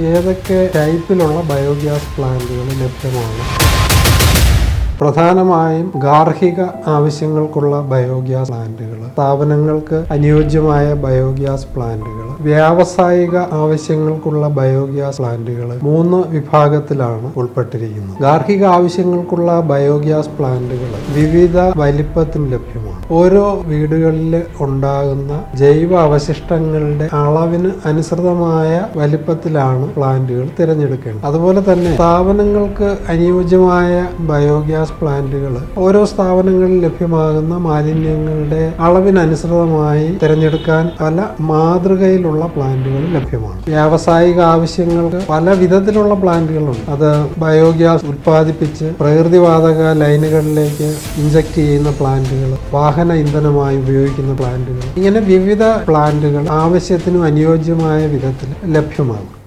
ഏതൊക്കെ ടൈപ്പിലുള്ള ബയോഗ്യാസ് പ്ലാന്റുകൾ ലഭ്യമാണ്? പ്രധാനമായും ഗാർഹിക ആവശ്യങ്ങൾക്കുള്ള ബയോഗ്യാസ് പ്ലാന്റുകൾ സ്ഥാപനങ്ങൾക്ക് അനുയോജ്യമായ ബയോഗ്യാസ് പ്ലാന്റുകൾ വ്യാവസായിക ആവശ്യങ്ങൾക്കുള്ള ബയോഗ്യാസ് പ്ലാന്റുകൾ മൂന്ന് വിഭാഗത്തിലാണ് ഉൾപ്പെട്ടിരിക്കുന്നത്. ഗാർഹിക ആവശ്യങ്ങൾക്കുള്ള ബയോഗ്യാസ് പ്ലാന്റുകൾ വിവിധ വലിപ്പത്തിൽ ലഭ്യമാണ്. ഓരോ വീടുകളിൽ ഉണ്ടാകുന്ന ജൈവ അവശിഷ്ടങ്ങളുടെ അളവിന് അനുസൃതമായ വലിപ്പത്തിലാണ് പ്ലാന്റുകൾ തിരഞ്ഞെടുക്കേണ്ടത്. അതുപോലെ തന്നെ സ്ഥാപനങ്ങൾക്ക് അനുയോജ്യമായ ബയോഗ്യാസ് പ്ലാന്റുകൾ ഓരോ സ്ഥാപനങ്ങളിൽ ലഭ്യമാകുന്ന മാലിന്യങ്ങളുടെ അളവിനനുസൃതമായി തിരഞ്ഞെടുക്കാൻ പല മാതൃകയിലുള്ള പ്ലാന്റുകൾ ലഭ്യമാണ്. വ്യാവസായിക ആവശ്യങ്ങൾക്ക് പല വിധത്തിലുള്ള പ്ലാന്റുകളുണ്ട്. അത് ബയോഗ്യാസ് ഉൽപ്പാദിപ്പിച്ച് പ്രകൃതിവാതക ലൈനുകളിലേക്ക് ഇഞ്ചക്ട് ചെയ്യുന്ന പ്ലാന്റുകൾ ഇന്ധനമായി ഉപയോഗിക്കുന്ന പ്ലാന്റുകൾ. ഇങ്ങനെ വിവിധ പ്ലാന്റുകൾ ആവശ്യത്തിനും അനുയോജ്യമായ വിധത്തിൽ ലഭ്യമാണ്